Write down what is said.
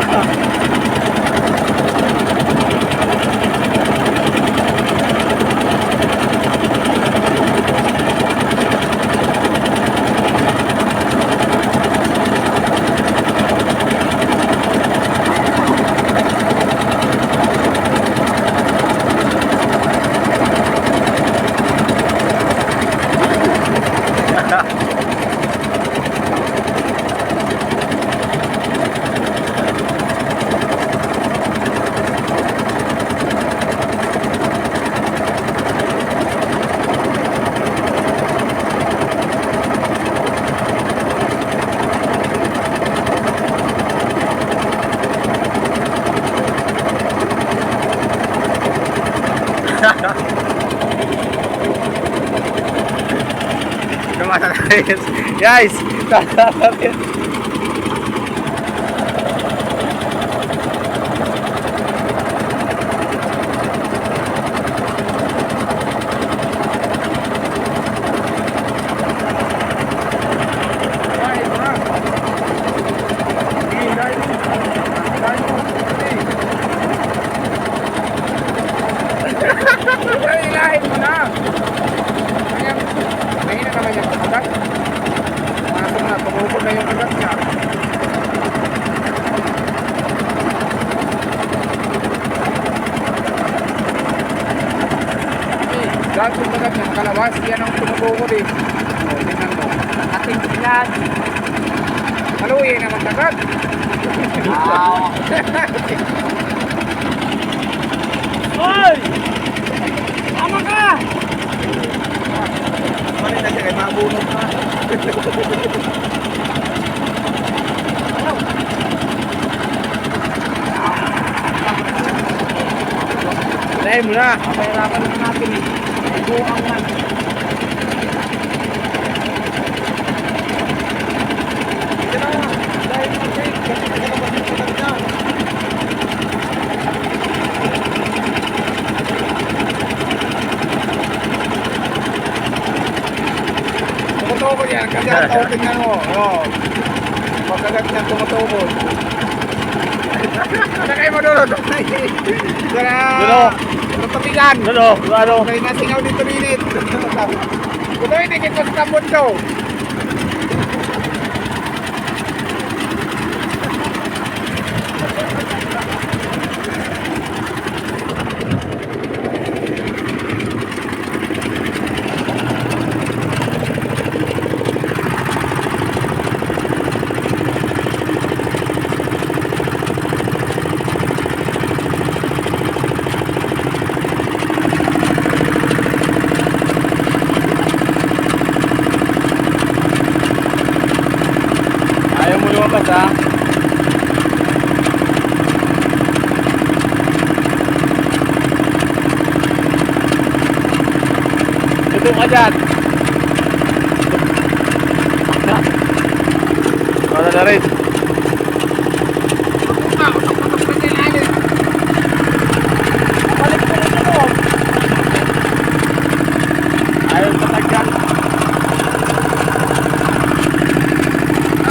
Yeah. Tayo. Guys, Eh, Dahil yung kagat niya, makalabas, yan ang tumubog eh. O, tingnan mo. Ating bilan. Maluwi naman kagat. Wow. Hoy! Tama ka! Mali na siya kay mabunot na. Mo na. Pahirapan na natin eh. Buang man. Tumutubo yan, kasi ang tao tingnan mo. Oh. Pagkagat niya, tumutubo. Kayo mo doon? Para... Dulo. Tutapigan. Ano? Ano? Okay, nasingaw dito minit. Kudo ini kita sa mundo. Ayaw Tutok ka dyan. Wala na rin.